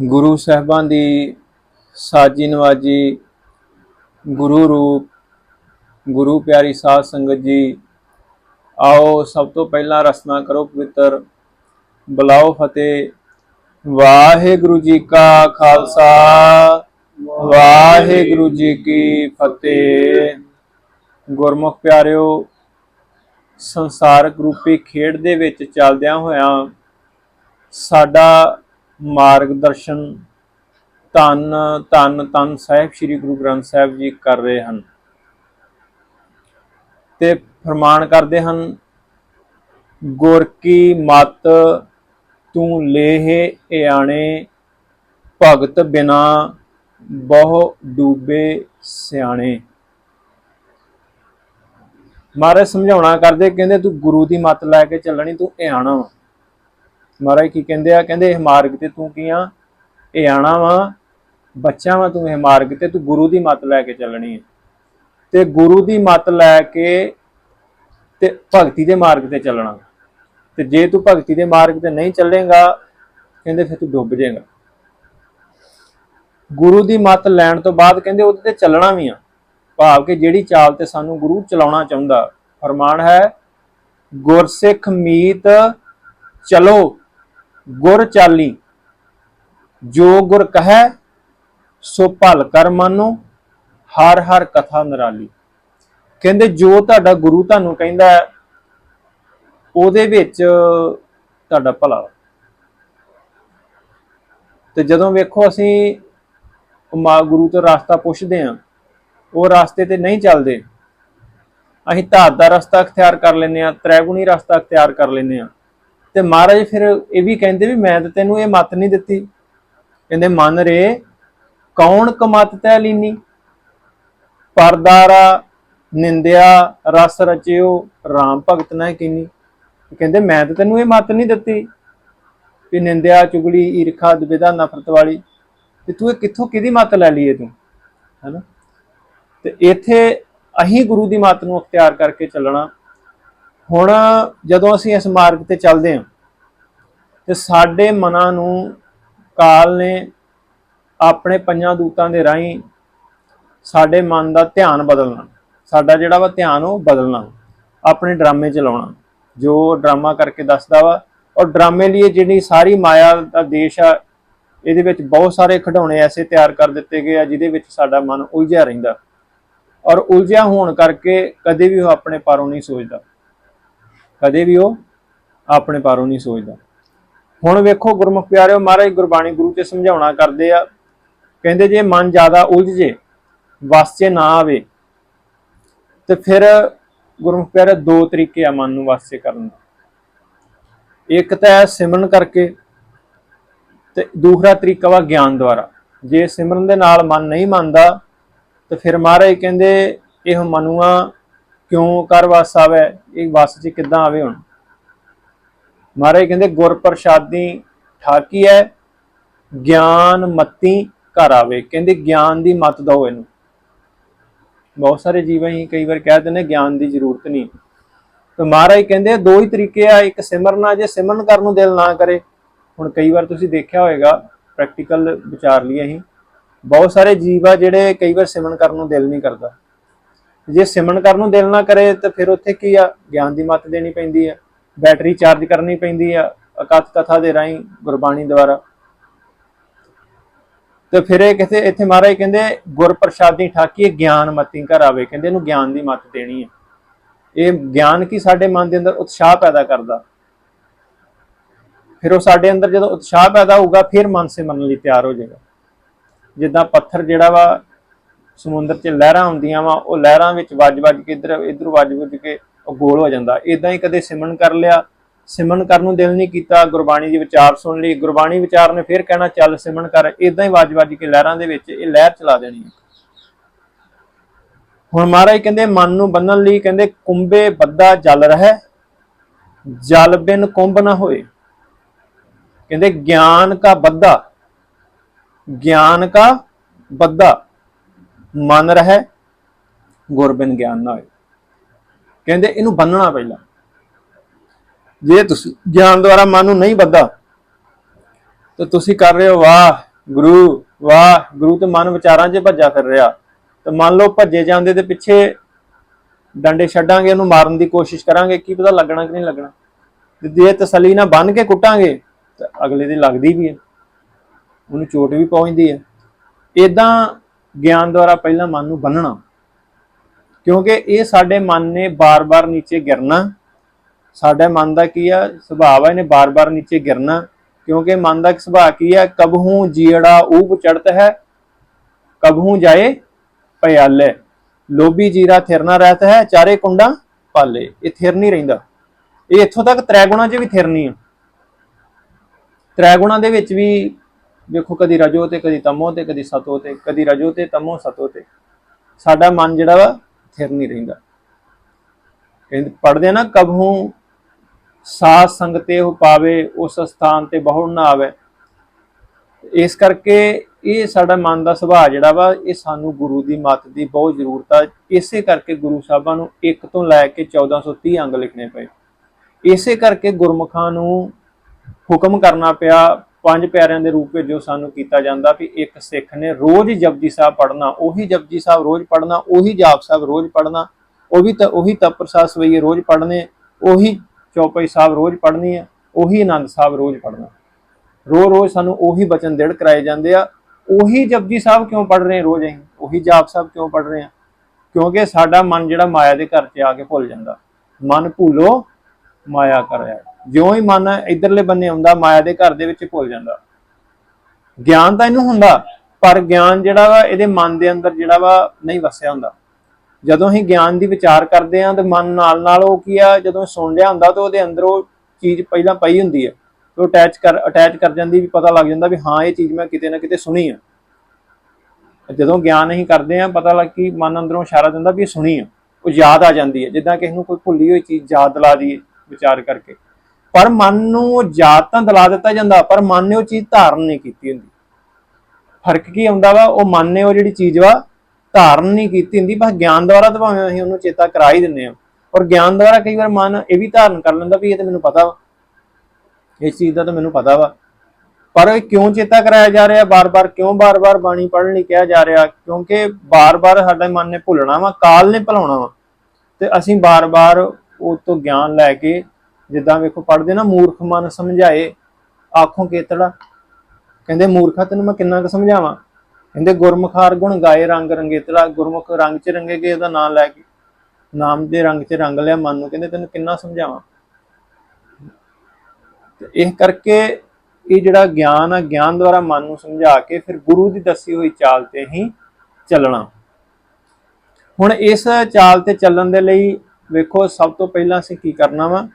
ਗੁਰੂ ਸਾਹਿਬਾਂ ਦੀ ਸਾਜੀ ਨਵਾਜੀ, ਗੁਰੂ ਰੂਪ, ਗੁਰੂ ਪਿਆਰੀ ਸਾਧ ਸੰਗਤ ਜੀ, ਆਓ ਸਭ ਤੋਂ ਪਹਿਲਾਂ ਰਸਨਾ ਕਰੋ ਪਵਿੱਤਰ, ਬੁਲਾਓ ਫਤਿਹ। ਵਾਹਿਗੁਰੂ ਜੀ ਕਾ ਖਾਲਸਾ, ਵਾਹਿਗੁਰੂ ਜੀ ਕੀ ਫਤਿਹ। ਗੁਰਮੁਖ ਪਿਆਰਿਓ, ਸੰਸਾਰਕ ਰੂਪੀ ਖੇਡ ਦੇ ਵਿੱਚ ਚੱਲਦਿਆਂ ਹੋਇਆਂ ਸਾਡਾ ਮਾਰਗਦਰਸ਼ਨ ਧੰਨ ਧੰਨ ਧੰਨ ਸਾਹਿਬ, ਸ੍ਰੀ ਗੁਰੂ ਗ੍ਰੰਥ ਸਾਹਿਬ ਜੀ ਕਰ ਰਹੇ ਹਨ। ਤੇ ਫਰਮਾਨ ਕਰਦੇ ਹਨ, ਗੁਰ ਕੀ ਮਤ ਤੂੰ ਲੇਹ ਇਆਣੇ, ਭਗਤ ਬਿਨਾ ਬਹੁ ਡੂਬੇ ਸਿਆਣੇ। ਮਹਾਰਾਜ ਸਮਝਾਉਣਾ ਕਰਦੇ, ਕਹਿੰਦੇ ਤੂੰ ਗੁਰੂ ਦੀ ਮਤ ਲੈ ਕੇ ਚੱਲਣੀ, ਤੂੰ ਇਆਣਾ ਵਾ। ਮਹਾਰਾਜ ਕੀ ਕਹਿੰਦੇ ਆ? ਕਹਿੰਦੇ, ਇਹ ਮਾਰਗ ਤੇ ਤੂੰ ਕੀ ਆ? ਇਹ ਇਆਣਾ ਵਾ, ਬੱਚਾ ਵਾ ਤੂੰ, ਇਹ ਮਾਰਗ ਤੇ ਤੂੰ ਗੁਰੂ ਦੀ ਮੱਤ ਲੈ ਕੇ ਚੱਲਣੀ ਹੈ ਤੇ ਗੁਰੂ ਦੀ ਮੱਤ ਲੈ ਕੇ ਤੇ ਭਗਤੀ ਦੇ ਮਾਰਗ ਤੇ ਚੱਲਣਾ। ਤੇ ਜੇ ਤੂੰ ਭਗਤੀ ਦੇ ਮਾਰਗ ਤੇ ਨਹੀਂ ਚੱਲੇਗਾ, ਕਹਿੰਦੇ ਫਿਰ ਤੂੰ ਡੁੱਬ ਜਾਏਗਾ। ਗੁਰੂ ਦੀ ਮੱਤ ਲੈਣ ਤੋਂ ਬਾਅਦ ਕਹਿੰਦੇ ਉਹਦੇ ਤੇ ਚੱਲਣਾ ਵੀ ਆ। ਭਾਵ ਕਿ ਜਿਹੜੀ ਚਾਲ ਤੇ ਸਾਨੂੰ ਗੁਰੂ ਚਲਾਉਣਾ ਚਾਹੁੰਦਾ। ਫਰਮਾਨ ਹੈ, ਗੁਰਸਿੱਖ ਮੀਤ ਚਲੋ। ਗੁਰ ਚਾਲੀ। ਜੋ ਗੁਰ ਕਹੈ, ਸੋ ਭਲ ਕਰ ਮਾਨੋ, ਹਰ ਹਰ ਕਥਾ ਨਿਰਾਲੀ। ਕਹਿੰਦੇ, ਜੋ ਤੁਹਾਡਾ ਗੁਰੂ ਤੁਹਾਨੂੰ ਕਹਿੰਦਾ ਉਹਦੇ ਵਿੱਚ ਤੁਹਾਡਾ ਭਲਾ ਤੇ ਜਦੋਂ ਵੇਖੋ ਅਸੀਂ ਮਾ ਗੁਰੂ ਤੋਂ ਰਸਤਾ ਪੁੱਛਦੇ ਆਂ ਉਹ ਰਸਤੇ ਤੇ ਨਹੀਂ ਚੱਲਦੇ। ਅਸੀਂ ਧਾਤ ਦਾ ਰਸਤਾ ਅਖਤਿਆਰ ਕਰ ਲੈਨੇ ਆ ਤ੍ਰੈਗੁਣੀ ਰਸਤਾ ਅਖਤਿਆਰ ਕਰ ਲੈਨੇ ਆ ਤੇ ਮਹਾਰਾਜ ਫਿਰ ਇਹ ਵੀ ਕਹਿੰਦੇ ਵੀ ਮੈਂ ਤਾਂ ਤੈਨੂੰ ਇਹ ਮਤ ਨਹੀਂ ਦਿੱਤੀ। ਕਹਿੰਦੇ, ਮਨ ਰੇ, ਕੌਣ ਕਮਤ ਤੈ ਲੀਨੀ? ਪਰਦਾਰਾ, ਨਿੰਦਿਆ, ਰਸ ਰਚਿਓ RAM ਭਗਤ ਨਾ ਕੀਨੀ। ਕਹਿੰਦੇ, ਮੈਂ ਤਾਂ ਤੈਨੂੰ ਇਹ ਮਤ ਨਹੀਂ ਦਿੱਤੀ ਵੀ ਨਿੰਦਿਆ, ਚੁਗਲੀ, ਈਰਖਾ, ਦੁਬਿਧਾ, ਨਫ਼ਰਤ ਵਾਲੀ ਤੇ ਤੂੰ ਇਹ ਕਿੱਥੋਂ ਕਿਹਦੀ ਮਤ ਲੈ ਲਈਏ ਤੂੰ? ਹੈਨਾ? ਤੇ ਇੱਥੇ ਅਹੀਂ ਗੁਰੂ ਦੀ ਮਤ ਨੂੰ ਅਖਤਿਆਰ ਕਰਕੇ ਚੱਲਣਾ। ਹੁਣ ਜਦੋਂ ਅਸੀਂ ਇਸ ਮਾਰਗ ਤੇ ਚੱਲਦੇ ਹਾਂ, ਤੇ ਸਾਡੇ ਮਨਾਂ ਨੂੰ ਕਾਲ ਨੇ ਆਪਣੇ ਪੰਜਾਂ ਦੂਤਾਂ ਦੇ ਰਾਹੀਂ ਸਾਡੇ ਮਨ ਦਾ ਧਿਆਨ ਬਦਲਣਾ, ਸਾਡਾ ਜਿਹੜਾ ਵਾ ਧਿਆਨ ਉਹ ਬਦਲਣਾ, ਆਪਣੇ ਡਰਾਮੇ ਚਲਾਉਣਾ ਜੋ ਡਰਾਮਾ ਕਰਕੇ ਦੱਸਦਾ ਵਾ, ਔਰ ਡਰਾਮੇ ਲਈ ਜਿਹੜੀ ਸਾਰੀ ਮਾਇਆ ਦਾ ਦੇਸ਼ ਆ, ਇਹਦੇ ਵਿੱਚ ਬਹੁਤ ਸਾਰੇ ਖਿਡੌਣੇ ਐਸੇ ਤਿਆਰ ਕਰ ਦਿੱਤੇ ਗਏ ਆ, ਜਿਹਦੇ ਵਿੱਚ ਸਾਡਾ ਮਨ ਉਲਝਿਆ ਰਹਿੰਦਾ, ਔਰ ਉਲਝਿਆ ਹੋਣ ਕਰਕੇ ਕਦੇ ਵੀ ਉਹ ਆਪਣੇ ਪਰੋਂ ਨਹੀਂ ਸੋਚਦਾ। ਕਦੇ ਵੀ ਉਹ ਆਪਣੇ ਪਾਰੋਂ ਨਹੀਂ ਸੋਚਦਾ। ਹੁਣ ਵੇਖੋ ਗੁਰਮੁਖ ਪਿਆਰਿਓ, ਮਹਾਰਾਜ ਗੁਰਬਾਣੀ ਗੁਰੂ ਤੇ ਸਮਝਾਉਣਾ ਕਰਦੇ ਆ। ਕਹਿੰਦੇ ਜੇ ਮਨ ਜ਼ਿਆਦਾ ਉਲਝ ਜੇ ਵਸ ਨਾ ਆਵੇ, ਤੇ ਫਿਰ ਗੁਰਮੁਖ ਪਿਆਰੇ ਦੋ ਤਰੀਕੇ ਆ ਮਨ ਨੂੰ ਵਾਸਤੇ ਕਰਨ ਦੇ। ਇੱਕ ਤਾਂ ਹੈ ਸਿਮਰਨ ਕਰਕੇ ਤੇ ਦੂਸਰਾ ਤਰੀਕਾ ਵਾ ਗਿਆਨ ਦੁਆਰਾ। ਜੇ ਸਿਮਰਨ ਦੇ ਨਾਲ ਮਨ ਨਹੀਂ ਮੰਨਦਾ, ਤੇ ਫਿਰ ਮਹਾਰਾਜ ਕਹਿੰਦੇ, ਇਹ ਮਨੂਆ ਕਿਉਂ ਕਰ ਵਸ ਆਵੇ, ਇਹ ਵਸ 'ਚ ਕਿੱਦਾਂ ਆਵੇ ਹੁਣ? ਮਹਾਰਾਜ ਕਹਿੰਦੇ ਗੁਰ ਪ੍ਰਸਾਦੀ ਠਾਕੀ ਹੈ ਗਿਆਨ ਮਤੀ ਘਰ ਆਵੇ। ਕਹਿੰਦੇ, ਗਿਆਨ ਦੀ ਮਤ ਦਿਓ ਇਹਨੂੰ। ਬਹੁਤ ਸਾਰੇ ਜੀਵਾਂ ਹੀ ਕਈ ਵਾਰ ਕਹਿ ਦਿੰਦੇ, ਗਿਆਨ ਦੀ ਜ਼ਰੂਰਤ ਨਹੀਂ। ਤੇ ਮਹਾਰਾਜ ਕਹਿੰਦੇ, ਦੋ ਹੀ ਤਰੀਕੇ ਆ, ਇੱਕ ਸਿਮਰਨਾ ਜੇ ਸਿਮਰਨ ਕਰਨ ਨੂੰ ਦਿਲ ਨਾ ਕਰੇ। ਹੁਣ ਕਈ ਵਾਰ ਤੁਸੀਂ ਦੇਖਿਆ ਹੋਵੇਗਾ ਪ੍ਰੈਕਟੀਕਲ ਵਿਚਾਰ ਲਈ ਅਸੀਂ, ਬਹੁਤ ਸਾਰੇ ਜੀਵ ਆ ਜਿਹੜੇ ਕਈ ਵਾਰ ਸਿਮਰਨ ਕਰਨ ਨੂੰ ਦਿਲ ਨਹੀਂ ਕਰਦਾ। ਜੇ ਸਿਮਰਨ ਕਰਨ ਨੂੰ ਦਿਲ ਨਾ ਕਰੇ ਤਾਂ ਫਿਰ ਉੱਥੇ ਕੀ ਆ? ਗਿਆਨ ਦੀ ਮੱਤ ਦੇਣੀ ਪੈਂਦੀ ਆ। ਬੈਟਰੀ ਚਾਰਜ ਕਰਨੀ ਪੈਂਦੀ ਆ ਅਕਥ ਕਥਾ ਦੇ ਰਾਹੀਂ ਗੁਰਬਾਣੀ ਦੁਆਰਾ। ਤੇ ਫਿਰ ਇਹ ਕਿਤੇ ਇੱਥੇ ਮਹਾਰਾਜ ਕਹਿੰਦੇ ਗੁਰ ਪ੍ਰਸਾਦੀ ਠਾਕੀ ਗਿਆਨ ਮਤੀ ਘਰ ਆਵੇ। ਕਹਿੰਦੇ ਇਹਨੂੰ ਗਿਆਨ ਦੀ ਮੱਤ ਦੇਣੀ ਹੈ ਇਹ ਗਿਆਨ ਕੀ ਸਾਡੇ ਮਨ ਦੇ ਅੰਦਰ ਉਤਸ਼ਾਹ ਪੈਦਾ ਕਰਦਾ। ਫਿਰ ਉਹ ਸਾਡੇ ਅੰਦਰ ਜਦੋਂ ਉਤਸ਼ਾਹ ਪੈਦਾ ਹੋਊਗਾ, ਫਿਰ ਮਨ ਸਿਮਰਨ ਲਈ ਤਿਆਰ ਹੋ ਜਾਏਗਾ। ਜਿੱਦਾਂ ਪੱਥਰ ਜਿਹੜਾ ਵਾ ਸਮੁੰਦਰ 'ਚ ਲਹਿਰਾਂ ਆਉਂਦੀਆਂ ਵਾ, ਉਹ ਲਹਿਰਾਂ ਵਿੱਚ ਵੱਜ-ਵੱਜ ਕੇ ਇੱਧਰ ਇੱਧਰ ਵੱਜ-ਵੱਜ ਕੇ ਉਹ ਗੋਲ ਹੋ ਜਾਂਦਾ। ਇਦਾਂ ਹੀ ਕਦੇ ਸਿਮਰਨ ਕਰ ਲਿਆ। ਸਿਮਰਨ ਕਰਨ ਨੂੰ ਦਿਲ ਨਹੀਂ ਕੀਤਾ, ਗੁਰਬਾਣੀ ਦੀ ਵਿਚਾਰ ਸੁਣ ਲਈ। ਗੁਰਬਾਣੀ ਵਿਚਾਰ ਨੇ ਫਿਰ ਕਹਿਣਾ, ਚੱਲ ਸਿਮਰਨ ਕਰ। ਇਦਾਂ ਹੀ ਵੱਜ-ਵੱਜ ਕੇ ਲਹਿਰਾਂ ਦੇ ਵਿੱਚ ਇਹ ਲਹਿਰ ਚਲਾ ਦੇਣੀ ਹੈ ਹੁਣ ਮਹਾਰਾਜ ਕਹਿੰਦੇ, ਮਨ ਨੂੰ ਬੰਨਣ ਲਈ ਕਹਿੰਦੇ, ਕੁੰਭੇ ਬੱਦਾ ਜਲ ਰਹਿ, ਜਲ ਬਿਨ ਕੁੰਭ ਨਾ ਹੋਏ। ਕਹਿੰਦੇ, ਗਿਆਨ ਕਾ ਬੱਦਾ ਗਿਆਨ ਕਾ ਬੱਦਾ ਮਨ ਰਹੇ, ਗੁਰ ਗਿਆਨ ਨਾ ਹੋਏ। ਕਹਿੰਦੇ ਇਹਨੂੰ ਬੰਨਣਾ ਪਹਿਲਾਂ। ਜੇ ਤੁਸੀਂ ਗਿਆਨ ਦੁਆਰਾ ਮਨ ਨੂੰ ਨਹੀਂ ਬੱਧਾ ਤੇ ਤੁਸੀਂ ਕਰ ਰਹੇ ਹੋ, ਵਾਹ, ਗੁਰੂ ਵਾਹ, ਗੁਰੂ ਤੇ ਮਨ ਵਿਚਾਰਾਂ 'ਚ ਭੱਜਾ ਫਿਰ ਰਿਹਾ। ਤੇ ਮੰਨ ਲਓ ਭੱਜੇ ਜਾਂਦੇ ਤੇ ਪਿੱਛੇ ਡੰਡੇ ਛੱਡਾਂਗੇ, ਉਹਨੂੰ ਮਾਰਨ ਦੀ ਕੋਸ਼ਿਸ਼ ਕਰਾਂਗੇ, ਕੀ ਪਤਾ ਲੱਗਣਾ ਕਿ ਨਹੀਂ ਲੱਗਣਾ। ਜੇ ਤਸੱਲੀ ਨਾਲ ਬੰਨ ਕੇ ਕੁੱਟਾਂਗੇ, ਤਾਂ ਅਗਲੇ ਦੀ ਲੱਗਦੀ ਵੀ ਹੈ। ਉਹਨੂੰ ਚੋਟ ਵੀ ਪਹੁੰਚਦੀ ਹੈ। ਇਦਾਂ ਗਿਆਨ ਦੁਆਰਾ ਪਹਿਲਾਂ ਮਨ ਨੂੰ ਬੰਨਣਾ। ਕਿਉਂਕਿ ਇਹ ਸਾਡੇ ਮਨ ਨੇ ਬਾਰ-ਬਾਰ ਨੀਚੇ ਗਿਰਨਾ। ਸਾਡੇ ਮਨ ਦਾ ਕੀ ਆ? ਸੁਭਾਅ ਹੈ ਇਹਨੇ ਬਾਰ-ਬਾਰ ਨੀਚੇ ਗਿਰਨਾ। ਕਿਉਂਕਿ ਮਨ ਦਾ ਸੁਭਾਅ ਕੀ ਹੈ ਕਬਹੂ ਜੀੜਾ ਊਪ ਚੜਤ ਹੈ, ਕਬਹੂ ਜਾਏ ਪਿਆਲੇ ਲੋਭੀ ਜੀਰਾ ਥਿਰਨਾ ਰਹਤ ਹੈ, ਚਾਰੇ ਕੁੰਡਾ ਪਾਲੇ। ਇਹ ਥਿਰ ਨਹੀਂ ਰਹਿੰਦਾ। ਇਹ ਇੱਥੋਂ ਤੱਕ ਤ੍ਰੈ ਗੁਣਾ 'ਚ ਵੀ ਥਿਰਨੀ ਆ। ਤ੍ਰੈ ਗੁਣਾ ਦੇ ਵਿੱਚ ਵੀ ਵੇਖੋ, ਕਦੀ ਰਜੋ ਤੇ, ਕਦੀ ਤਮੋ ਤੇ, ਕਦੀ ਸਤੋ ਤੇ, ਕਦੀ ਰਜੋ ਤੇ, ਤਮੋ, ਸਤੋ ਤੇ। ਸਾਡਾ ਮਨ ਜਿਹੜਾ ਵਾ, ਥਿਰ ਨਹੀਂ ਰਹਿੰਦਾ। ਕਹਿੰਦੇ ਪੜਦੇ ਆ ਨਾ ਕਬਹੂ ਸਾਧ ਸੰਗਤੇ ਹੋ ਪਾਵੇ, ਉਸ ਸਥਾਨ ਤੇ ਬਹੁੜ ਨਾ ਆਵੇ। ਇਸ ਕਰਕੇ ਇਹ ਸਾਡਾ ਮਨ ਦਾ ਸੁਭਾਅ ਜਿਹੜਾ ਵਾ, ਇਹ ਸਾਨੂੰ ਗੁਰੂ ਦੀ ਮੱਤ ਦੀ ਬਹੁਤ ਜ਼ਰੂਰਤ ਆ। ਇਸੇ ਕਰਕੇ ਗੁਰੂ ਸਾਹਿਬਾਂ ਨੂੰ 1 ਤੋਂ ਲੈ ਕੇ 1430 ਅੰਗ ਲਿਖਣੇ ਪਏ। ਇਸੇ ਕਰਕੇ ਗੁਰਮੁਖਾਂ ਨੂੰ ਹੁਕਮ ਕਰਨਾ ਪਿਆ ਪੰਜ ਪਿਆਰਿਆਂ ਦੇ ਰੂਪ ਵਿੱਚ ਜੋ ਸਾਨੂੰ ਕੀਤਾ ਜਾਂਦਾ ਵੀ ਇੱਕ ਸਿੱਖ ਨੇ ਰੋਜ਼ ਜਪਜੀ ਸਾਹਿਬ ਪੜ੍ਹਨਾ, ਉਹੀ ਜਪਜੀ ਸਾਹਿਬ ਰੋਜ਼ ਪੜ੍ਹਨਾ, ਉਹੀ ਜਾਪ ਸਾਹਿਬ ਰੋਜ਼ ਪੜ੍ਹਨਾ, ਉਹ ਵੀ ਤਾਂ ਉਹੀ ਤਪ ਸਵਈਏ ਰੋਜ਼ ਪੜ੍ਹਨੇ, ਉਹੀ ਚੌਪਈ ਸਾਹਿਬ ਰੋਜ਼ ਪੜ੍ਹਨੀ ਆ, ਉਹੀ ਆਨੰਦ ਸਾਹਿਬ ਰੋਜ਼ ਪੜ੍ਹਨਾ। ਰੋ ਰੋਜ਼ ਸਾਨੂੰ ਉਹੀ ਬਚਨ ਦਿੜ ਕਰਾਏ ਜਾਂਦੇ ਆ, ਉਹੀ ਜਪਜੀ ਸਾਹਿਬ ਕਿਉਂ ਪੜ੍ਹ ਰਹੇ ਰੋਜ਼ ਅਸੀਂ? ਉਹੀ ਜਾਪ ਸਾਹਿਬ ਕਿਉਂ ਪੜ੍ਹ ਰਹੇ ਹਾਂ ਕਿਉਂਕਿ ਸਾਡਾ ਮਨ ਜਿਹੜਾ ਮਾਇਆ ਦੇ ਘਰ 'ਚ ਆ ਕੇ ਭੁੱਲ ਜਾਂਦਾ। ਮਨ ਭੁੱਲੋ, ਮਾਇਆ ਕਰਿਆ ਜਿਉਂ ਹੀ ਮਨ ਇਧਰਲੇ ਬੰਨੇ ਆਉਂਦਾ, ਮਾਇਆ ਦੇ ਘਰ ਦੇ ਵਿੱਚ ਭੁੱਲ ਜਾਂਦਾ। ਗਿਆਨ ਤਾਂ ਇਹਨੂੰ ਹੁੰਦਾ, ਪਰ ਗਿਆਨ ਜਿਹੜਾ ਵਾ, ਇਹਦੇ ਮਨ ਦੇ ਅੰਦਰ ਜਿਹੜਾ ਵਾ, ਨਹੀਂ ਵਸਿਆ ਹੁੰਦਾ। ਜਦੋਂ ਅਸੀਂ ਗਿਆਨ ਦੀ ਵਿਚਾਰ ਕਰਦੇ ਆਂ ਤੇ ਮਨ ਨਾਲ ਨਾਲ ਉਹ ਕੀ ਆ, ਜਦੋਂ ਸੁਣ ਲਿਆ ਹੁੰਦਾ, ਤਾਂ ਉਹਦੇ ਅੰਦਰ ਉਹ ਚੀਜ਼ ਪਹਿਲਾਂ ਪਈ ਹੁੰਦੀ ਹੈ ਉਹ ਅਟੈਚ ਕਰ ਅਟੈਚ ਕਰ ਜਾਂਦੀ, ਵੀ ਪਤਾ ਲੱਗ ਜਾਂਦਾ ਵੀ ਹਾਂ, ਇਹ ਚੀਜ਼ ਮੈਂ ਕਿਤੇ ਨਾ ਕਿਤੇ ਸੁਣੀ ਆ। ਜਦੋਂ ਗਿਆਨ ਅਸੀਂ ਕਰਦੇ ਆਂ ਪਤਾ ਲੱਗ ਕਿ ਮਨ ਅੰਦਰੋਂ ਇਸ਼ਾਰਾ ਦਿੰਦਾ ਵੀ ਇਹ ਸੁਣੀ ਆ। ਉਹ ਯਾਦ ਆ ਜਾਂਦੀ ਹੈ ਜਿੱਦਾਂ ਕਿਸੇ ਨੂੰ ਕੋਈ ਭੁੱਲੀ ਹੋਈ ਚੀਜ਼ ਯਾਦ ਦਿਲਾ ਦੀ ਵਿਚਾਰ ਕਰਕੇ। ਪਰ ਮਨ ਨੂੰ ਉਹ ਯਾਦ ਤਾਂ ਦਲਾ ਦਿੱਤਾ ਜਾਂਦਾ, ਪਰ ਮਨ ਨੇ ਉਹ ਚੀਜ਼ ਧਾਰਨ ਨਹੀਂ ਕੀਤੀ ਹੁੰਦੀ। ਫ਼ਰਕ ਕੀ ਆਉਂਦਾ ਵਾ? ਉਹ ਮਨ ਨੇ ਉਹ ਜਿਹੜੀ ਚੀਜ਼ ਵਾ, ਧਾਰਨ ਨਹੀਂ ਕੀਤੀ ਹੁੰਦੀ, ਬਸ ਗਿਆਨ ਦੁਆਰਾ ਤਾਂ ਭਾਵੇਂ ਅਸੀਂ ਉਹਨੂੰ ਚੇਤਾ ਕਰਾ ਹੀ ਦਿੰਨੇ ਆ ਔਰ ਗਿਆਨ ਦੁਆਰਾ ਕਈ ਵਾਰ ਮਨ ਇਹ ਵੀ ਧਾਰਨ ਕਰ ਲੈਂਦਾ ਵੀ ਇਹ ਤਾਂ ਮੈਨੂੰ ਪਤਾ ਵਾ। ਇਸ ਚੀਜ਼ ਦਾ ਤਾਂ ਮੈਨੂੰ ਪਤਾ ਵਾ। ਪਰ ਇਹ ਕਿਉਂ ਚੇਤਾ ਕਰਾਇਆ ਜਾ ਰਿਹਾ? ਬਾਰ-ਬਾਰ ਕਿਉਂ ਬਾਰ-ਬਾਰ ਬਾਣੀ ਪੜ੍ਹਨ ਲਈ ਕਿਹਾ ਜਾ ਰਿਹਾ? ਕਿਉਂਕਿ ਬਾਰ-ਬਾਰ ਸਾਡੇ ਮਨ ਨੇ ਭੁੱਲਣਾ ਵਾ, ਕਾਲ ਨੇ ਭੁਲਾਉਣਾ ਵਾ। ਤੇ ਅਸੀਂ ਬਾਰ-ਬਾਰ ਉਹ ਤੋਂ ਗਿਆਨ ਲੈ ਕੇ ਜਿੱਦਾਂ ਵੇਖੋ ਪੜਦੇ ਨਾ ਮੂਰਖ ਮਨ ਸਮਝਾਏ, ਆਖੋਂ ਕੇਤੜਾ। ਕਹਿੰਦੇ, ਮੂਰਖਾ, ਤੈਨੂੰ ਮੈਂ ਕਿੰਨਾ ਕੁ ਸਮਝਾਵਾਂ? ਕਹਿੰਦੇ, ਗੁਰਮੁਖਾਰ ਗੁਣ ਗਾਏ ਰੰਗ ਰੰਗੇਤੜਾ ਗੁਰਮੁਖ ਰੰਗ ਚ ਰੰਗੇਗੇ ਉਹਦਾ ਨਾਮ ਲੈ ਕੇ। ਨਾਮ ਦੇ ਰੰਗ ਚ ਰੰਗ ਲਿਆ ਮਨ ਨੂੰ, ਕਹਿੰਦੇ, ਤੈਨੂੰ ਕਿੰਨਾ ਸਮਝਾਵਾਂ? ਤੇ ਇਹ ਕਰਕੇ ਇਹ ਜਿਹੜਾ ਗਿਆਨ ਆ, ਗਿਆਨ ਦੁਆਰਾ ਮਨ ਨੂੰ ਸਮਝਾ ਕੇ ਫਿਰ ਗੁਰੂ ਦੀ ਦੱਸੀ ਹੋਈ ਚਾਲ ਤੇ ਹੀ ਚੱਲਣਾ। ਹੁਣ ਇਸ ਚਾਲ ਤੇ ਚੱਲਣ ਦੇ ਲਈ ਵੇਖੋ, ਸਭ ਤੋਂ ਪਹਿਲਾਂ ਅਸੀਂ ਕੀ ਕਰਨਾ ਵਾ?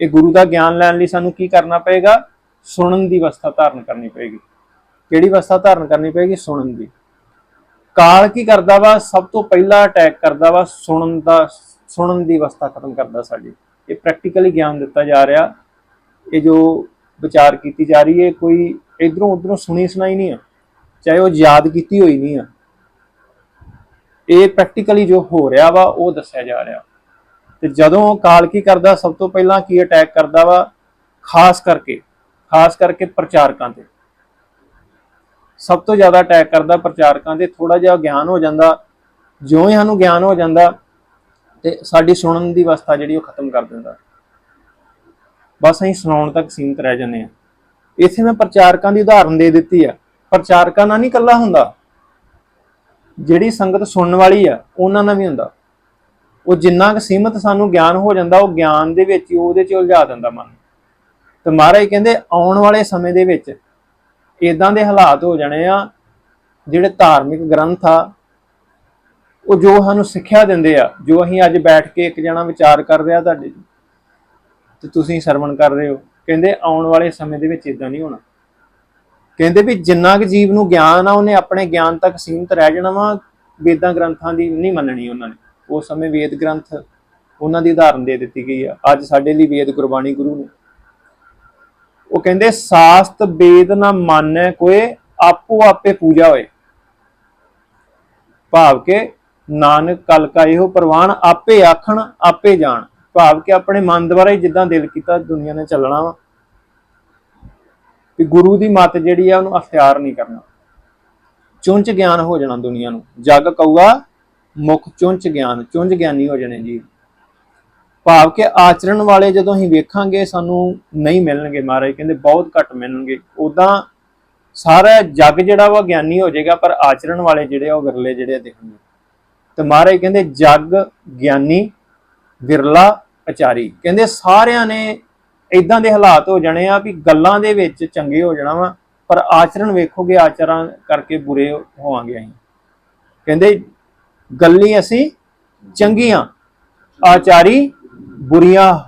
ਇਹ ਗੁਰੂ ਦਾ ਗਿਆਨ ਲੈਣ ਲਈ ਸਾਨੂੰ ਕੀ ਕਰਨਾ ਪਏਗਾ? ਸੁਣਨ ਦੀ ਅਵਸਥਾ ਧਾਰਨ ਕਰਨੀ ਪਏਗੀ। ਕਿਹੜੀ ਅਵਸਥਾ ਧਾਰਨ ਕਰਨੀ ਪਏਗੀ? ਸੁਣਨ ਦੀ। ਕਾਲ ਕੀ ਕਰਦਾ ਵਾ? ਸਭ ਤੋਂ ਪਹਿਲਾਂ ਅਟੈਕ ਕਰਦਾ ਵਾ, ਸੁਣਨ ਦਾ, ਸੁਣਨ ਦੀ ਅਵਸਥਾ ਖਤਮ ਕਰਦਾ ਸਾਡੀ। ਇਹ ਪ੍ਰੈਕਟੀਕਲੀ ਗਿਆਨ ਦਿੱਤਾ ਜਾ ਰਿਹਾ। ਇਹ ਜੋ ਵਿਚਾਰ ਕੀਤੀ ਜਾ ਰਹੀ ਹੈ ਕੋਈ ਇਧਰੋਂ ਉਧਰੋਂ ਸੁਣੀ ਸੁਣਾਈ ਨਹੀਂ ਆ। ਚਾਹੇ ਉਹ ਯਾਦ ਕੀਤੀ ਹੋਈ ਨਹੀਂ ਆ। ਇਹ ਪ੍ਰੈਕਟੀਕਲੀ ਜੋ ਹੋ ਰਿਹਾ ਵਾ, ਉਹ ਦੱਸਿਆ ਜਾ ਰਿਹਾ। ਤੇ ਜਦੋਂ ਕਾਲ ਕੀ ਕਰਦਾ, ਸਭ ਤੋਂ ਪਹਿਲਾਂ ਕੀ ਅਟੈਕ ਕਰਦਾ ਵਾ? ਖਾਸ ਕਰਕੇ ਖਾਸ ਕਰਕੇ ਪ੍ਰਚਾਰਕਾਂ ਤੇ। ਸਭ ਤੋਂ ਜ਼ਿਆਦਾ ਅਟੈਕ ਕਰਦਾ ਪ੍ਰਚਾਰਕਾਂ ਤੇ ਥੋੜਾ ਜਿਹਾ ਗਿਆਨ ਹੋ ਜਾਂਦਾ। ਜਿਉਂ ਹੀ ਸਾਨੂੰ ਗਿਆਨ ਹੋ ਜਾਂਦਾ, ਤੇ ਸਾਡੀ ਸੁਣਨ ਦੀ ਅਵਸਥਾ ਜਿਹੜੀ ਉਹ ਖਤਮ ਕਰ ਦਿੰਦਾ। ਬਸ ਅਸੀਂ ਸੁਣਾਉਣ ਤੱਕ ਸੀਮਿਤ ਰਹਿ ਜਾਂਦੇ ਆ ਇੱਥੇ ਮੈਂ ਪ੍ਰਚਾਰਕਾਂ ਦੀ ਉਦਾਹਰਨ ਦੇ ਦਿੱਤੀ ਆ। ਪ੍ਰਚਾਰਕਾਂ ਨਾਲ ਨਹੀਂ ਇਕੱਲਾ ਹੁੰਦਾ। ਜਿਹੜੀ ਸੰਗਤ ਸੁਣਨ ਵਾਲੀ ਆ, ਉਹਨਾਂ ਨਾਲ ਵੀ ਹੁੰਦਾ। ਉਹ ਜਿੰਨਾ ਕੁ ਸੀਮਤ ਸਾਨੂੰ ਗਿਆਨ ਹੋ ਜਾਂਦਾ, ਉਹ ਗਿਆਨ ਦੇ ਵਿੱਚ ਹੀ, ਉਹਦੇ ਚ ਉਲਝਾ ਦਿੰਦਾ ਮਨ। ਤੇ ਮਹਾਰਾਜ ਕਹਿੰਦੇ, ਆਉਣ ਵਾਲੇ ਸਮੇਂ ਦੇ ਵਿੱਚ ਇਦਾਂ ਦੇ ਹਾਲਾਤ ਹੋ ਜਾਣੇ ਆ, ਜਿਹੜੇ ਧਾਰਮਿਕ ਗ੍ਰੰਥ ਆ, ਉਹ ਜੋ ਸਾਨੂੰ ਸਿੱਖਿਆ ਦਿੰਦੇ ਆ, ਜੋ ਅਸੀਂ ਅੱਜ ਬੈਠ ਕੇ ਇੱਕ ਜਣਾ ਵਿਚਾਰ ਕਰ ਰਿਹਾ ਤੁਹਾਡੇ ਤੇ ਤੁਸੀਂ ਸਰਵਣ ਕਰ ਰਹੇ ਹੋ। ਕਹਿੰਦੇ, ਆਉਣ ਵਾਲੇ ਸਮੇਂ ਦੇ ਵਿੱਚ ਇਦਾਂ ਨਹੀਂ ਹੋਣਾ। ਕਹਿੰਦੇ ਵੀ ਜਿੰਨਾ ਕੁ ਜੀਵ ਨੂੰ ਗਿਆਨ ਆ, ਉਹਨੇ ਆਪਣੇ ਗਿਆਨ ਤੱਕ ਸੀਮਿਤ ਰਹਿ ਜਾਣਾ ਵਾ ਵੇਦਾਂ ਗ੍ਰੰਥਾਂ ਦੀ ਨਹੀਂ ਮੰਨਣੀ ਉਹਨਾਂ ਨੇ। ਉਸ ਸਮੇਂ ਵੇਦ ਗ੍ਰੰਥ ਉਹਨਾਂ ਦੀ ਉਦਾਹਰਨ ਦੇ ਦਿੱਤੀ ਗਈ ਆ। ਅੱਜ ਸਾਡੇ ਲਈ ਵੇਦ ਗੁਰਬਾਣੀ ਗੁਰੂ ਨੇ। ਉਹ ਕਹਿੰਦੇ, ਸਾਸਤ ਵੇਦ ਨਾ ਮਾਨੈ ਕੋਏ, ਆਪੋ ਆਪੇ ਪੂਜਾ ਹੋਏ। ਭਾਵ ਕੇ ਨਾਨਕ ਕਲ ਕਾ ਇਹੋ ਪ੍ਰਵਾਨ, ਆਪੇ ਆਖਣ, ਆਪੇ ਜਾਣ। ਭਾਵ ਕੇ ਆਪਣੇ ਮਨ ਦੁਆਰਾ ਹੀ ਜਿੱਦਾਂ ਦਿਲ ਕੀਤਾ, ਦੁਨੀਆ ਨੇ ਚੱਲਣਾ ਵਾ। ਵੀ ਗੁਰੂ ਦੀ ਮੱਤ ਜਿਹੜੀ ਆ, ਉਹਨੂੰ ਅਖਤਿਆਰ ਨਹੀਂ ਕਰਨਾ। ਚੁੰਚ ਗਿਆਨ ਹੋ ਜਾਣਾ ਦੁਨੀਆ ਨੂੰ। ਜਗ ਕਊਗਾ ਮੁਖ ਚੁੰਝ ਗਿਆਨ, ਚੁੰਝ ਗਿਆਨੀ ਹੋ ਜਾਣੇ ਜੀ। ਭਾਵ ਕਿ ਆਚਰਣ ਵਾਲੇ ਜਦੋਂ ਅਸੀਂ ਵੇਖਾਂਗੇ, ਸਾਨੂੰ ਨਹੀਂ ਮਿਲਣਗੇ ਮਹਾਰਾਜ, ਕਹਿੰਦੇ ਬਹੁਤ ਘੱਟ ਮਿਲਣਗੇ। ਉਦਾਂ ਸਾਰਾ ਜੱਗ ਜਿਹੜਾ ਵਾ ਗਿਆਨੀ ਹੋ ਜਾਏਗਾ, ਪਰ ਆਚਰਣ ਵਾਲੇ ਜਿਹੜੇ ਉਹ ਵਿਰਲੇ ਜਿਹੜੇ ਆ ਤੇ ਮਹਾਰਾਜ ਕਹਿੰਦੇ ਜੱਗ, ਗਿਆਨੀ, ਵਿਰਲਾ ਆਚਾਰੀ ਕਹਿੰਦੇ ਸਾਰਿਆਂ ਨੇ ਇਦਾਂ ਦੇ ਹਾਲਾਤ ਹੋ ਜਾਣੇ ਆ ਵੀ ਗੱਲਾਂ ਦੇ ਵਿੱਚ ਚੰਗੇ ਹੋ ਜਾਣਾ ਵਾ, ਪਰ ਆਚਰਣ ਵੇਖੋਗੇ ਆਚਰਣ ਕਰਕੇ ਬੁਰੇ ਹੋਵਾਂਗੇ ਅਸੀਂ। ਕਹਿੰਦੇ ਗੱਲੀ ਅਸੀਂ ਚੰਗੀਆਂ। ਆਚਾਰੀ ਬੁਰੀਆਂ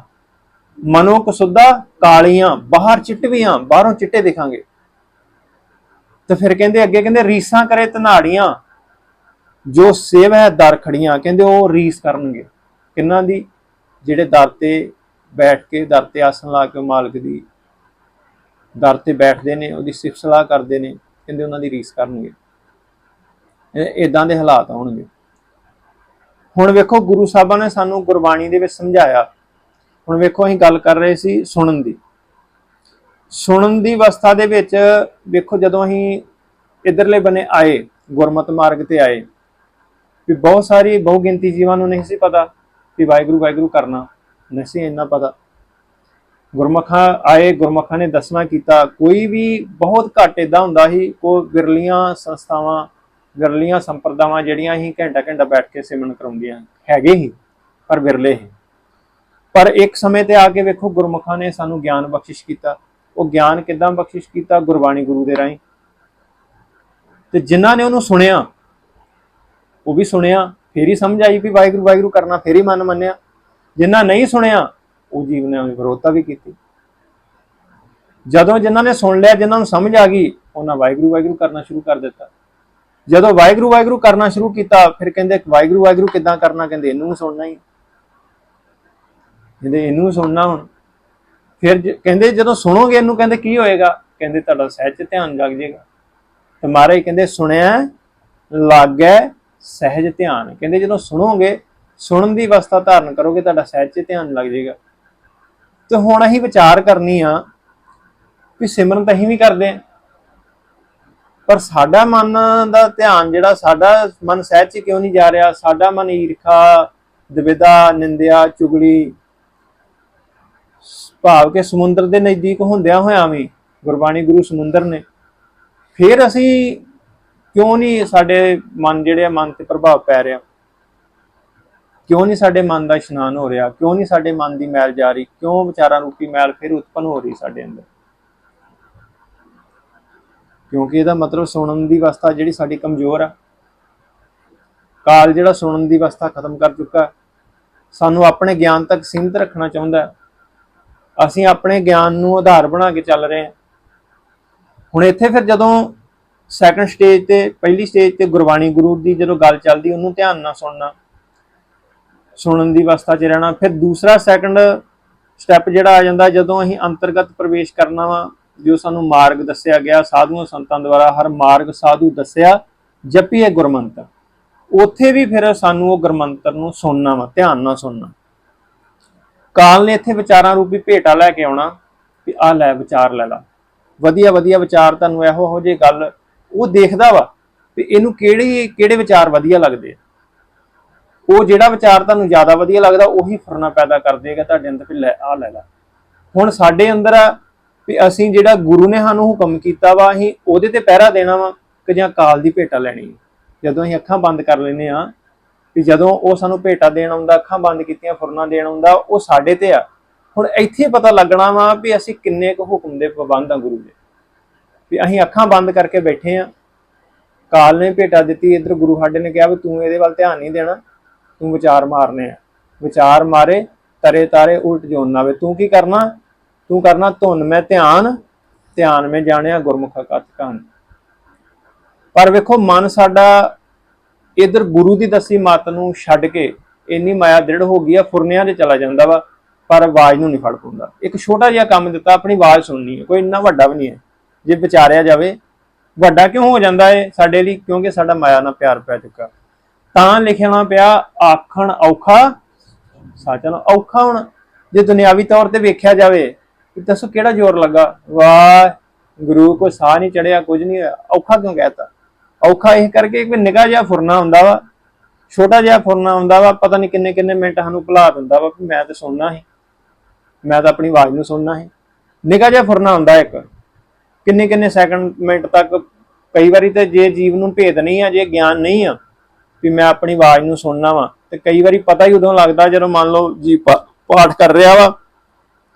ਮਨੋ ਕਸੁੱਧਾ ਕਾਲੀਆਂ, ਬਾਹਰ ਚਿੱਟਵੀਆਂ, ਬਾਹਰੋਂ ਚਿੱਟੇ ਦਿਖਾਂਗੇ। ਤੇ ਫਿਰ ਕਹਿੰਦੇ ਅੱਗੇ ਕਹਿੰਦੇ ਰੀਸਾਂ ਕਰੇ ਤਨਾੜੀਆਂ ਜੋ ਸੇਵ ਹੈ ਦਰ ਖੜੀਆਂ, ਕਹਿੰਦੇ ਉਹ ਰੀਸ ਕਰਨਗੇ। ਕਿੰਨਾਂ ਦੀ? ਜਿਹੜੇ ਦਰ ਤੇ ਬੈਠ ਕੇ, ਦਰ ਤੇ ਆਸਣ ਲਾ ਕੇ ਮਾਲਕ ਦੀ ਦਰ ਤੇ ਬੈਠਦੇ ਨੇ, ਉਹਦੀ ਸਿਫਤ ਸਲਾਹ ਕਰਦੇ ਨੇ, ਕਹਿੰਦੇ ਉਹਨਾਂ ਦੀ ਰੀਸ ਕਰਨਗੇ। ਇਦਾਂ ਦੇ ਹਾਲਾਤ ਆਉਣਗੇ। ਹੁਣ ਵੇਖੋ, ਗੁਰੂ ਸਾਹਿਬਾਂ ਨੇ ਸਾਨੂੰ ਗੁਰਬਾਣੀ ਦੇ ਵਿੱਚ ਸਮਝਾਇਆ। ਹੁਣ ਵੇਖੋ, ਅਸੀਂ ਗੱਲ ਕਰ ਰਹੇ ਸੀ ਸੁਣਨ ਦੀ। ਸੁਣਨ ਦੀ ਅਵਸਥਾ ਦੇ ਵਿੱਚ ਵੇਖੋ, ਜਦੋਂ ਅਸੀਂ ਇਧਰਲੇ ਬਨੇ ਆਏ, ਗੁਰਮਤ ਮਾਰਗ ਤੇ ਆਏ, ਵੀ ਬਹੁਤ ਸਾਰੀ ਬਹੁ ਗਿਣਤੀ ਜੀਵਾਂ ਨੂੰ ਨਹੀਂ ਸੀ ਪਤਾ ਵੀ ਵਾਹਿਗੁਰੂ ਵਾਹਿਗੁਰੂ ਕਰਨਾ, ਨਹੀਂ ਸੀ ਇੰਨਾ ਪਤਾ। ਗੁਰਮਖਾਂ ਆਏ, ਗੁਰਮਖਾਂ ਨੇ ਦੱਸਣਾ ਕੀਤਾ। ਕੋਈ ਵੀ ਬਹੁਤ ਘੱਟ ਇਦਾਂ ਹੁੰਦਾ ਸੀ ਕੋ ਵਿਰਲੀਆਂ ਸੰਸਥਾਵਾਂ ਵਿਰਲੀਆਂ ਸੰਪਰਦਾਵਾਂ ਜਿਹੜੀਆਂ ਹੀ ਘੰਟਾ ਘੰਟਾ ਬੈਠ ਕੇ ਸਿਮਰਨ ਕਰਾਉਂਦੀਆਂ ਹੈਗੇ ਹੀ, ਪਰ ਵਿਰਲੇ ਹੀ। ਪਰ ਇੱਕ ਸਮੇਂ ਤੇ ਆ ਕੇ ਵੇਖੋ ਗੁਰਮੁਖਾਂ ਨੇ ਸਾਨੂੰ ਗਿਆਨ ਬਖਸ਼ਿਸ਼ ਕੀਤਾ। ਉਹ ਗਿਆਨ ਕਿਦਾਂ ਬਖਸ਼ਿਸ਼ ਕੀਤਾ? ਗੁਰਬਾਣੀ ਗੁਰੂ ਦੇ ਰਾਹੀਂ। ਤੇ ਜਿਨ੍ਹਾਂ ਨੇ ਉਹਨੂੰ ਸੁਣਿਆ, ਉਹ ਵੀ ਸੁਣਿਆ, ਫੇਰ ਹੀ ਸਮਝ ਆਈ ਵੀ ਵਾਹਿਗੁਰੂ ਵਾਹਿਗੁਰੂ ਕਰਨਾ, ਫੇਰ ਹੀ ਮਨ ਮੰਨਿਆ। ਜਿਨ੍ਹਾਂ ਨਹੀਂ ਸੁਣਿਆ, ਉਹ ਜੀਵ ਨੇ ਵਿਰੋਧਤਾ ਵੀ ਕੀਤੀ। ਜਦੋਂ ਜਿਨ੍ਹਾਂ ਨੇ ਸੁਣ ਲਿਆ, ਜਿਨ੍ਹਾਂ ਨੂੰ ਸਮਝ ਆ ਗਈ, ਉਹਨਾਂ ਵਾਹਿਗੁਰੂ ਵਾਹਿਗੁਰੂ ਕਰਨਾ ਸ਼ੁਰੂ ਕਰ ਦਿੱਤਾ। ਜਦੋਂ ਵਾਹਿਗੁਰੂ ਵਾਹਿਗੁਰੂ ਕਰਨਾ ਸ਼ੁਰੂ ਕੀਤਾ, ਫਿਰ ਕਹਿੰਦੇ ਵਾਹਿਗੁਰੂ ਵਾਹਿਗੁਰੂ ਕਿੱਦਾਂ ਕਰਨਾ? ਕਹਿੰਦੇ ਇਹਨੂੰ ਸੁਣਨਾ ਹੀ। ਕਹਿੰਦੇ ਇਹਨੂੰ ਸੁਣਨਾ ਹੁਣ। ਫਿਰ ਕਹਿੰਦੇ ਜਦੋਂ ਸੁਣੋਗੇ ਇਹਨੂੰ, ਕਹਿੰਦੇ ਕੀ ਹੋਏਗਾ? ਕਹਿੰਦੇ ਤੁਹਾਡਾ ਸਹਿਜ 'ਚ ਧਿਆਨ ਲੱਗ ਜਾਏਗਾ ਤੇ ਮਹਾਰਾਜ ਕਹਿੰਦੇ ਸੁਣਿਆ ਲਾਗੈ ਸਹਿਜ ਧਿਆਨ। ਕਹਿੰਦੇ ਜਦੋਂ ਸੁਣੋਗੇ, ਸੁਣਨ ਦੀ ਅਵਸਥਾ ਧਾਰਨ ਕਰੋਗੇ, ਤੁਹਾਡਾ ਸਹਿਜ 'ਚ ਧਿਆਨ ਲੱਗ ਜਾਏਗਾ ਤੇ ਹੁਣ ਅਸੀਂ ਵਿਚਾਰ ਕਰਨੀ ਆ ਵੀ ਸਿਮਰਨ ਤਾਂ ਅਸੀਂ ਵੀ ਕਰਦੇ ਆ। ਪਰ ਸਾਡਾ ਮਨ ਦਾ ਧਿਆਨ ਜਿਹੜਾ ਸਾਡਾ ਮਨ ਸਹਿਜ 'ਚ ਕਿਉਂ ਨਹੀਂ ਜਾ ਰਿਹਾ? ਸਾਡਾ ਮਨ ਈਰਖਾ ਦਵਿਦਾ ਨਿੰਦਿਆ, ਚੁਗਲੀ, ਭਾਵ ਕਿ ਸਮੁੰਦਰ ਦੇ ਨਜ਼ਦੀਕ ਹੁੰਦਿਆਂ ਹੋਇਆਂ ਵੀ ਗੁਰਬਾਣੀ ਗੁਰੂ ਸਮੁੰਦਰ ਨੇ। ਫਿਰ ਅਸੀਂ ਕਿਉਂ ਨਹੀਂ ਸਾਡੇ ਮਨ ਜਿਹੜੇ ਮਨ ਤੇ ਪ੍ਰਭਾਵ ਪੈ ਰਿਹਾ? ਕਿਉਂ ਨਹੀਂ ਸਾਡੇ ਮਨ ਦਾ ਇਸ਼ਨਾਨ ਹੋ ਰਿਹਾ? ਕਿਉਂ ਨਹੀਂ ਸਾਡੇ ਮਨ ਦੀ ਮੈਲ ਜਾ ਰਹੀ? ਕਿਉਂ ਵਿਚਾਰਾਂ ਰੂਪੀ ਮੈਲ ਫਿਰ ਉਤਪਨ ਹੋ ਰਹੀ ਸਾਡੇ ਅੰਦਰ? ਕਿਉਂਕਿ ਇਹਦਾ ਮਤਲਬ ਸੁਣਨ ਦੀ ਅਵਸਥਾ ਜਿਹੜੀ ਸਾਡੀ ਕਮਜ਼ੋਰ ਆ। ਕਾਲ ਜਿਹੜਾ ਸੁਣਨ ਦੀ ਅਵਸਥਾ ਖਤਮ ਕਰ ਚੁੱਕਾ। ਸਾਨੂੰ ਆਪਣੇ ਗਿਆਨ ਤੱਕ ਸੀਮਿਤ ਰੱਖਣਾ ਚਾਹੁੰਦਾ ਅਸੀਂ ਆਪਣੇ ਗਿਆਨ ਨੂੰ ਆਧਾਰ ਬਣਾ ਕੇ ਚੱਲ ਰਹੇ ਹਾਂ। ਹੁਣ ਇੱਥੇ ਫਿਰ ਜਦੋਂ ਸੈਕੰਡ ਸਟੇਜ ਤੇ, ਪਹਿਲੀ ਸਟੇਜ ਤੇ ਗੁਰਬਾਣੀ ਗੁਰੂ ਦੀ ਜਦੋਂ ਗੱਲ ਚੱਲਦੀ, ਉਹਨੂੰ ਧਿਆਨ ਨਾਲ ਸੁਣਨਾ, ਸੁਣਨ ਦੀ ਅਵਸਥਾ 'ਚ ਰਹਿਣਾ, ਫਿਰ ਦੂਸਰਾ ਸੈਕੰਡ ਸਟੈਪ ਜਿਹੜਾ ਆ ਜਾਂਦਾ, ਜਦੋਂ ਅਸੀਂ ਅੰਤਰਗਤ ਪ੍ਰਵੇਸ਼ ਕਰਨਾ ਵਾ ਜੋ ਸਾਨੂੰ ਮਾਰਗ ਦੱਸਿਆ ਗਿਆ, ਸਾਧੂਆਂ ਸੰਤਾਂ ਦੁਆਰਾ ਹਰ ਮਾਰਗ ਸਾਧੂ ਦੱਸਿਆ, ਜਪੀਏ ਗੁਰਮੰਤਰ ਉੱਥੇ ਵੀ ਫਿਰ ਸਾਨੂੰ ਉਹ ਗੁਰਮੰਤਰ ਨੂੰ ਸੁਣਨਾ ਵਾ, ਧਿਆਨ ਨਾਲ ਸੁਣਨਾ। ਕਾਲ ਨੇ ਇੱਥੇ ਵਿਚਾਰਾਂ ਰੂਪੀ ਭੇਟਾ ਲੈ ਕੇ ਆਉਣਾ, ਵੀ ਆ ਲੈ ਵਿਚਾਰ ਲੈ ਲਾ। ਵਧੀਆ ਵਧੀਆ ਵਿਚਾਰ ਤੁਹਾਨੂੰ ਇਹੋ ਹੋ ਜੇ ਗੱਲ, ਉਹ ਦੇਖਦਾ ਵਾ ਵੀ ਇਹਨੂੰ ਕਿਹੜੇ ਕਿਹੜੇ ਵਿਚਾਰ ਵਧੀਆ ਲੱਗਦੇ ਆ। ਉਹ ਜਿਹੜਾ ਵਿਚਾਰ ਤੁਹਾਨੂੰ ਜ਼ਿਆਦਾ ਵਧੀਆ ਲੱਗਦਾ, ਉਹੀ ਫੁਰਨਾ ਪੈਦਾ ਕਰ ਦੇਗਾ, ਤੁਹਾਡੇ ਅੰਦਰ ਵੀ ਲੈ ਆ ਲੈ ਲਾ। ਹੁਣ ਸਾਡੇ ਅੰਦਰ ਵੀ ਅਸੀਂ ਜਿਹੜਾ ਗੁਰੂ ਨੇ ਸਾਨੂੰ ਹੁਕਮ ਕੀਤਾ ਵਾ, ਅਸੀਂ ਉਹਦੇ ਤੇ ਪਹਿਰਾ ਦੇਣਾ ਵਾ ਕਿ ਜਾਂ ਕਾਲ ਦੀ ਭੇਟਾ ਲੈਣੀ ਜਦੋਂ ਅਸੀਂ ਅੱਖਾਂ ਬੰਦ ਕਰ ਲੈਨੇ ਆ ਵੀ ਜਦੋਂ ਉਹ ਸਾਨੂੰ ਭੇਟਾ ਦੇਣ ਆਉਂਦਾ, ਅੱਖਾਂ ਬੰਦ ਕੀਤੀਆਂ, ਫੁਰਨਾ ਦੇਣ ਆਉਂਦਾ, ਉਹ ਸਾਡੇ ਤੇ ਆ। ਹੁਣ ਇੱਥੇ ਪਤਾ ਲੱਗਣਾ ਵਾ ਵੀ ਅਸੀਂ ਕਿੰਨੇ ਕੁ ਹੁਕਮ ਦੇ ਪਾਬੰਦ ਆ ਗੁਰੂ ਦੇ। ਵੀ ਅਸੀਂ ਅੱਖਾਂ ਬੰਦ ਕਰਕੇ ਬੈਠੇ ਆ ਕਾਲ ਨੇ ਭੇਟਾ ਦਿੱਤੀ, ਇਧਰ ਗੁਰੂ ਸਾਡੇ ਨੇ ਕਿਹਾ ਵੀ ਤੂੰ ਇਹਦੇ ਵੱਲ ਧਿਆਨ ਨਹੀਂ ਦੇਣਾ, ਤੂੰ ਵਿਚਾਰ ਮਾਰਨੇ ਆ। ਵਿਚਾਰ ਮਾਰੇ, ਤਰੇ ਤਾਰੇ ਉਲਟ ਜੋਨ ਨਾਵੇ ਤੂੰ ਕੀ ਕਰਨਾ? ਤੂੰ ਕਰਨਾ ਧੁਨ, ਮੈਂ ਧਿਆਨ ਧਿਆਨ ਮੈਂ ਜਾਣਿਆ ਗੁਰਮੁਖ ਕਥ ਕਾਨ ਪਰ ਵੇਖੋ, ਮਨ ਸਾਡਾ ਇਧਰ ਗੁਰੂ ਦੀ ਦੱਸੀ ਮੱਤ ਨੂੰ ਛੱਡ ਕੇ ਇੰਨੀ ਮਾਇਆ ਦ੍ਰਿੜ ਹੋ ਗਈ ਆ, ਫੁਰਨਿਆਂ 'ਚ ਚਲਾ ਜਾਂਦਾ ਵਾ, ਪਰ ਆਵਾਜ਼ ਨੂੰ ਨਹੀਂ ਫੜ ਪਾਉਂਦਾ। ਇੱਕ ਛੋਟਾ ਜਿਹਾ ਕੰਮ ਦਿੱਤਾ, ਆਪਣੀ ਆਵਾਜ਼ ਸੁਣਨੀ ਹੈ, ਕੋਈ ਇੰਨਾ ਵੱਡਾ ਵੀ ਨਹੀਂ ਹੈ। ਜੇ ਵਿਚਾਰਿਆ ਜਾਵੇ, ਵੱਡਾ ਕਿਉਂ ਹੋ ਜਾਂਦਾ ਏ ਸਾਡੇ ਲਈ? ਕਿਉਂਕਿ ਸਾਡਾ ਮਾਇਆ ਨਾਲ ਪਿਆਰ ਪੈ ਚੁੱਕਾ। ਤਾਂ ਲਿਖਣਾ ਪਿਆ, ਆਖਣ ਔਖਾ, ਸੱਚ ਔਖਾ ਹੁਣ। ਜੇ ਦੁਨਿਆਵੀ ਤੌਰ ਤੇ ਵੇਖਿਆ ਜਾਵੇ ਕਿ ਦੱਸੋ ਕਿਹੜਾ ਜ਼ੋਰ ਲੱਗਾ? ਵਾਹ ਗੁਰੂ ਕੋ ਸਾਹ ਨਹੀਂ ਚੜਿਆ, ਕੁਝ ਨਹੀਂ ਹੋਇਆ। ਔਖਾ ਕਿਉਂ ਕਹਿਤਾ? ਔਖਾ ਇਹ ਕਰਕੇ ਕਿ ਨਿਗਾਹ ਜਿਹਾ ਫੁਰਨਾ ਹੁੰਦਾ ਵਾ, ਛੋਟਾ ਜਿਹਾ ਫੁਰਨਾ ਹੁੰਦਾ ਵਾ, ਪਤਾ ਨਹੀਂ ਕਿੰਨੇ ਕਿੰਨੇ ਮਿੰਟ ਸਾਨੂੰ ਭੁਲਾ ਦਿੰਦਾ ਵਾ ਕਿ ਮੈਂ ਤੇ ਸੁਣਨਾ ਸੀ। ਮੈਂ ਤਾਂ ਆਪਣੀ ਆਵਾਜ਼ ਨੂੰ ਸੁਣਨਾ ਸੀ। ਨਿਗਾਹ ਜਿਹਾ ਫੁਰਨਾ ਹੁੰਦਾ ਇੱਕ। ਕਿੰਨੇ ਕਿੰਨੇ ਸੈਕਿੰਡ ਮਿੰਟ ਤੱਕ ਕਈ ਵਾਰੀ ਤੇ ਜੇ ਜੀਵ ਨੂੰ ਭੇਦ ਨਹੀਂ ਆ, ਜੇ ਗਿਆਨ ਨਹੀਂ ਆ, ਵੀ ਮੈਂ ਆਪਣੀ ਆਵਾਜ਼ ਨੂੰ ਸੁਣਨਾ ਵਾ, ਤੇ ਕਈ ਵਾਰੀ ਪਤਾ ਹੀ ਉਦੋਂ ਲੱਗਦਾ ਜਦੋਂ ਮੰਨ ਲਓ ਜੀ ਪਾਠ ਕਰ ਰਿਹਾ ਵਾ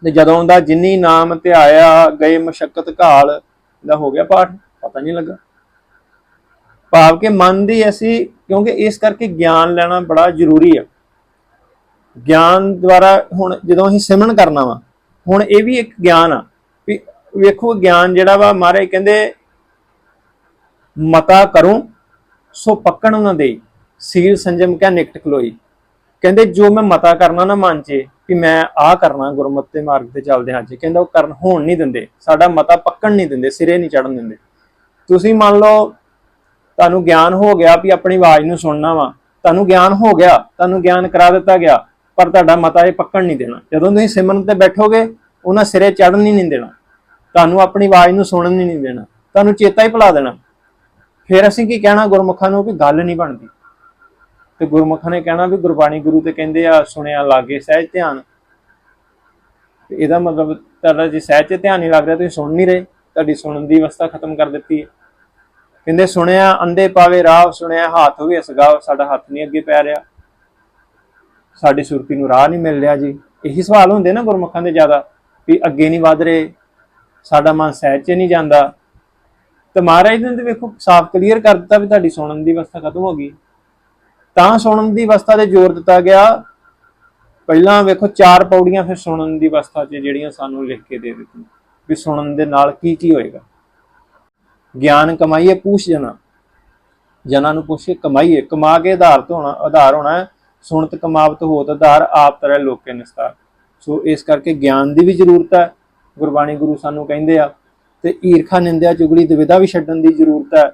ਤੇ ਜਦੋਂ ਦਾ ਜਿੰਨੀ ਨਾਮ ਧਿਆਇਆ ਗਏ ਮਸ਼ਕਤ ਘਾਲ ਦਾ ਹੋ ਗਿਆ ਪਾਠ, ਪਤਾ ਨਹੀਂ ਲੱਗਾ। ਭਾਵ ਕਿ ਮਨ ਦੀ ਅਸੀਂ ਕਿਉਂਕਿ ਇਸ ਕਰਕੇ ਗਿਆਨ ਲੈਣਾ ਬੜਾ ਜ਼ਰੂਰੀ ਆ। ਗਿਆਨ ਦੁਆਰਾ ਹੁਣ ਜਦੋਂ ਅਸੀਂ ਸਿਮਰਨ ਕਰਨਾ ਵਾ, ਹੁਣ ਇਹ ਵੀ ਇੱਕ ਗਿਆਨ ਆ ਵੀ ਵੇਖੋ, ਗਿਆਨ ਜਿਹੜਾ ਵਾ ਮਹਾਰਾਜ ਕਹਿੰਦੇ, ਮਤਾ ਕਰੂੰ, ਸੋ ਪੱਕਣ ਨਾ ਦੇ ਸੀਲ ਸੰਜਮ ਕਾ ਨਿਕਟ ਖਲੋਈ। ਕਹਿੰਦੇ, ਜੋ ਮੈਂ ਮਤਾ ਕਰਨਾ ਨਾ ਮਨ 'ਚ ਕਿ ਮੈਂ ਆਹ ਕਰਨਾ, ਗੁਰਮਤਿ ਦੇ ਮਾਰਗ ਤੇ ਚੱਲਦੇ ਹਾਂ ਜੀ। ਕਹਿੰਦਾ ਉਹ ਕਰਨ ਹੋਣ ਨਹੀਂ ਦਿੰਦੇ। ਸਾਡਾ ਮਤਾ ਪੱਕਣ ਨਹੀਂ ਦਿੰਦੇ, ਸਿਰੇ ਨਹੀਂ ਚੜਨ ਦਿੰਦੇ। ਤੁਸੀਂ ਮੰਨ ਲਓ, ਤੁਹਾਨੂੰ ਗਿਆਨ ਹੋ ਗਿਆ ਵੀ ਆਪਣੀ ਆਵਾਜ਼ ਨੂੰ ਸੁਣਨਾ ਵਾ। ਤੁਹਾਨੂੰ ਗਿਆਨ ਹੋ ਗਿਆ, ਤੁਹਾਨੂੰ ਗਿਆਨ ਕਰਾ ਦਿੱਤਾ ਗਿਆ, ਪਰ ਤੁਹਾਡਾ ਮਤਾ ਇਹ ਪੱਕਣ ਨਹੀਂ ਦੇਣਾ। ਜਦੋਂ ਤੁਸੀਂ ਸਿਮਰਨ ਤੇ ਬੈਠੋਗੇ, ਉਹਨਾਂ ਸਿਰੇ ਚੜਨ ਹੀ ਨਹੀਂ ਦੇਣਾ। ਤੁਹਾਨੂੰ ਆਪਣੀ ਆਵਾਜ਼ ਨੂੰ ਸੁਣਨ ਹੀ ਨਹੀਂ ਦੇਣਾ। ਤੁਹਾਨੂੰ ਚੇਤਾ ਹੀ ਭੁਲਾ ਦੇਣਾ। ਫਿਰ ਅਸੀਂ ਕੀ ਕਹਿਣਾ ਗੁਰਮੁਖਾਂ ਨੂੰ ਕਿ ਗੱਲ ਨਹੀਂ ਬਣਦੀ। ਤੇ ਗੁਰਮੁਖਾਂ ਨੇ ਕਹਿਣਾ ਵੀ ਗੁਰਬਾਣੀ ਗੁਰੂ ਤੇ ਕਹਿੰਦੇ ਆ, ਸੁਣਿਆ, ਲਾਗੇ, ਸਹਿਜ, ਧਿਆਨ। ਇਹਦਾ ਮਤਲਬ ਤੁਹਾਡਾ ਜੇ ਸਹਿਜ 'ਚ ਧਿਆਨ ਨਹੀਂ ਲੱਗ ਰਿਹਾ, ਤੁਸੀਂ ਸੁਣ ਨਹੀਂ ਰਹੇ। ਤੁਹਾਡੀ ਸੁਣਨ ਦੀ ਅਵਸਥਾ ਖਤਮ ਕਰ ਦਿੱਤੀ ਹੈ। ਕਹਿੰਦੇ, ਸੁਣਿਆ ਅੰਦੇ ਪਾਵੇ ਰਾਹ, ਸੁਣਿਆ, ਹੱਥ ਹੋਵੇ ਅਸਗਾਵ ਸਾਡਾ ਹੱਥ ਨਹੀਂ ਅੱਗੇ ਪੈ ਰਿਹਾ। ਸਾਡੀ ਸੁਰਤੀ ਨੂੰ ਰਾਹ ਨਹੀਂ ਮਿਲ ਰਿਹਾ ਜੀ। ਇਹੀ ਸਵਾਲ ਹੁੰਦੇ ਨਾ ਗੁਰਮੁਖਾਂ ਦੇ ਜ਼ਿਆਦਾ, ਵੀ ਅੱਗੇ ਨਹੀਂ ਵਧ ਰਹੇ, ਸਾਡਾ ਮਨ ਸਹਿਜ 'ਚ ਨਹੀਂ ਜਾਂਦਾ। ਤੇ ਮਹਾਰਾਜ ਨੇ ਤੇ ਵੇਖੋ, ਸਾਫ਼ ਕਲੀਅਰ ਕਰ ਦਿੱਤਾ ਵੀ ਤੁਹਾਡੀ ਸੁਣਨ ਦੀ ਅਵਸਥਾ ਖਤਮ ਹੋ ਗਈ। ਤਾਂ ਸੁਣਨ ਦੀ ਅਵਸਥਾ ਤੇ ਜ਼ੋਰ ਦਿੱਤਾ ਗਿਆ। ਪਹਿਲਾਂ ਵੇਖੋ, ਚਾਰ ਪੌੜੀਆਂ ਫਿਰ ਸੁਣਨ ਦੀ ਅਵਸਥਾ 'ਚ ਜਿਹੜੀਆਂ ਸਾਨੂੰ ਲਿਖ ਕੇ ਦੇ ਦਿੱਤੀਆਂ। ਵੀ ਸੁਣਨ ਦੇ ਨਾਲ ਕੀ ਕੀ ਹੋਏਗਾ? ਗਿਆਨ ਕਮਾਈਏ, ਪੁੱਛ ਜਨਾ। ਜਨਾਂ ਨੂੰ ਪੁੱਛੇ ਕਮਾਈਏ। ਕਮਾ ਕੇ ਆਧਾਰ ਤੋਂ ਹੋਣਾ, ਆਧਾਰ ਹੋਣਾ ਸੁਣਤ ਕਮਾਵਤ ਹੋਤ ਆਧਾਰ ਆਪ ਤਰ੍ਹਾਂ ਲੋਕੇ ਨਿਸਤਾਰ। ਸੋ ਇਸ ਕਰਕੇ ਗਿਆਨ ਦੀ ਵੀ ਜ਼ਰੂਰਤ ਹੈ। ਗੁਰਬਾਣੀ ਗੁਰੂ ਸਾਨੂੰ ਕਹਿੰਦੇ ਆ, ਤੇ ਈਰਖਾ, ਨਿੰਦਿਆ, ਚੁਗਲੀ ਦੁਵਿਧਾ ਵੀ ਛੱਡਣ ਦੀ ਜ਼ਰੂਰਤ ਹੈ।